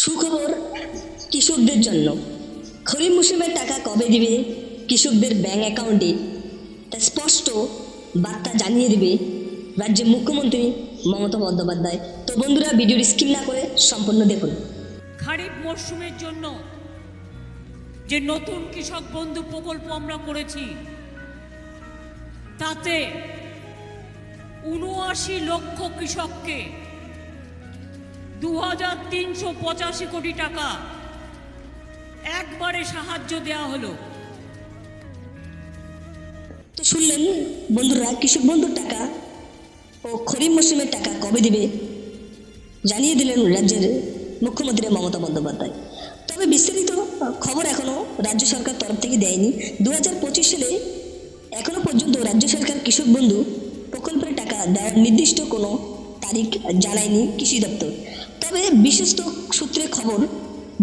সুখবর, কৃষকদের জন্য। খরিফ মৌসুমের টাকা কবে দিবে? কৃষকদের ব্যাংক অ্যাকাউন্টে তা স্পষ্ট বার্তা জানিয়ে দেবে রাজ্যের মুখ্যমন্ত্রী মমতা বন্দ্যোপাধ্যায়। তো বন্ধুরা ভিডিওর স্কিপ না করে সম্পূর্ণ দেখুন। খারিফ মরশুমের জন্য যে নতুন কৃষক বন্ধু প্রকল্প আমরা করেছি, তাতে উনআশি লক্ষ কৃষককে দু হাজার তিনশো পঁচাশি কোটি টাকা। একবারে সাহায্য দেওয়া হলো। তো শুনলেন, বন্ধুরা, কৃষক বন্ধুর টাকা ও খরিফ মৌসুমের টাকা কবে দিবে? জানিয়ে দিলেন রাজ্যের মুখ্যমন্ত্রী মমতা বন্দ্যোপাধ্যায়। তবে বিস্তারিত খবর এখনও রাজ্য সরকার তরফ থেকে দেয়নি। দু হাজার পঁচিশ সালে এখনও পর্যন্ত রাজ্য সরকার কৃষক বন্ধু প্রকল্পের টাকা দেওয়ার নির্দিষ্ট কোনো তারিখ জানায়নি কৃষি দপ্তর। তবে বিশ্বস্ত সূত্রে খবর,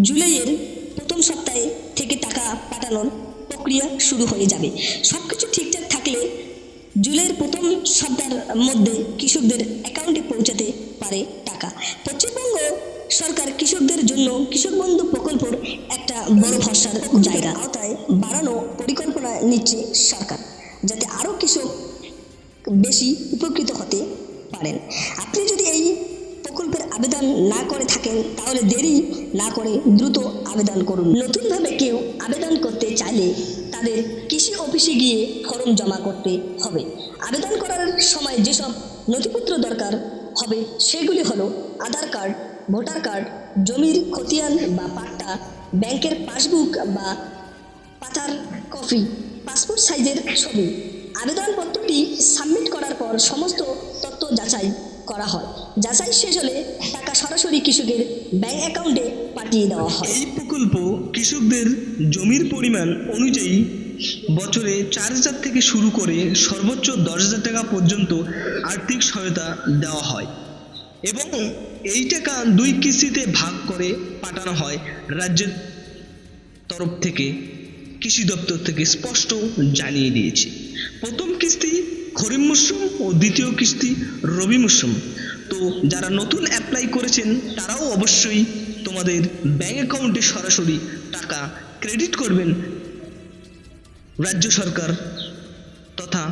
জুলাইয়ের প্রথম সপ্তাহে থেকে টাকা পাঠানোর প্রক্রিয়া শুরু হয়ে যাবে। সব কিছু ঠিকঠাক থাকলে জুলাইয়ের প্রথম সপ্তাহের মধ্যে কৃষকদের অ্যাকাউন্টে পৌঁছাতে পারে টাকা। পশ্চিমবঙ্গ সরকার কৃষকদের জন্য কৃষক বন্ধু প্রকল্পর একটা বড় ভরসার জায়গা। আওতায় বাড়ানো পরিকল্পনা নিচ্ছে সরকার, যাতে আরও কৃষক বেশি উপকৃত হতে পারেন। আপনি যদি এই প্রকল্পের আবেদন না করে থাকেন, তাহলে দেরি না করে দ্রুত আবেদন করুন। নতুনভাবে কেউ আবেদন করতে চাইলে তাদের কৃষি অফিসে গিয়ে ফর্ম জমা করতে হবে। আবেদন করার সময় যেসব নথিপত্র দরকার হবে, সেগুলি হলো আধার কার্ড, ভোটার কার্ড, জমির খতিয়ান বা পাট্টা, ব্যাংকের পাসবুক বা পাতার কপি, পাসপোর্ট সাইজের ছবি। আবেদনপত্রটি সাবমিট করার পর সমস্ত করা হয়। যাচাই শেষ হলে টাকা সরাসরি কৃষকের ব্যাংক অ্যাকাউন্টে পাঠিয়ে দেওয়া হয়। এই প্রকল্প কৃষকদের জমির পরিমাণ অনুযায়ী বছরে চার হাজার থেকে শুরু করে সর্বোচ্চ দশ হাজার টাকা পর্যন্ত আর্থিক সহায়তা দেওয়া হয় এবং এই টাকা দুই কিস্তিতে ভাগ করে পাঠানো হয় রাজ্যের তরফ থেকে। কৃষি দপ্তর থেকে স্পষ্ট জানিয়ে দিয়েছে। প্রথম কিস্তি খরিফ মরশুম ও দ্বিতীয় কিস্তি রবি মরশুম। তো যারা নতুন অ্যাপ্লাই করেছেন, তারাও অবশ্যই তোমাদের ব্যাঙ্ক অ্যাকাউন্টে সরাসরি টাকা ক্রেডিট করবেন রাজ্য সরকার তথা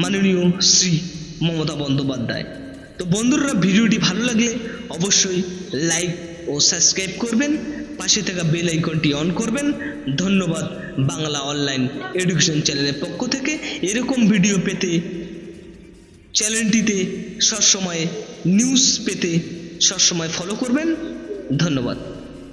মাননীয় শ্রী মমতা বন্দ্যোপাধ্যায়। তো বন্ধুরা, ভিডিওটি ভালো লাগলে অবশ্যই লাইক ও সাবস্ক্রাইব করবেন। পাশে থাকা বেল আইকনটি অন করবেন। ধন্যবাদ বাংলা অনলাইন এডুকেশন চ্যানেলের পক্ষ থেকে। এরকম ভিডিও পেতে চ্যানেলটিতে সবসময় নিউজ পেতে সবসময় ফলো করবেন। ধন্যবাদ।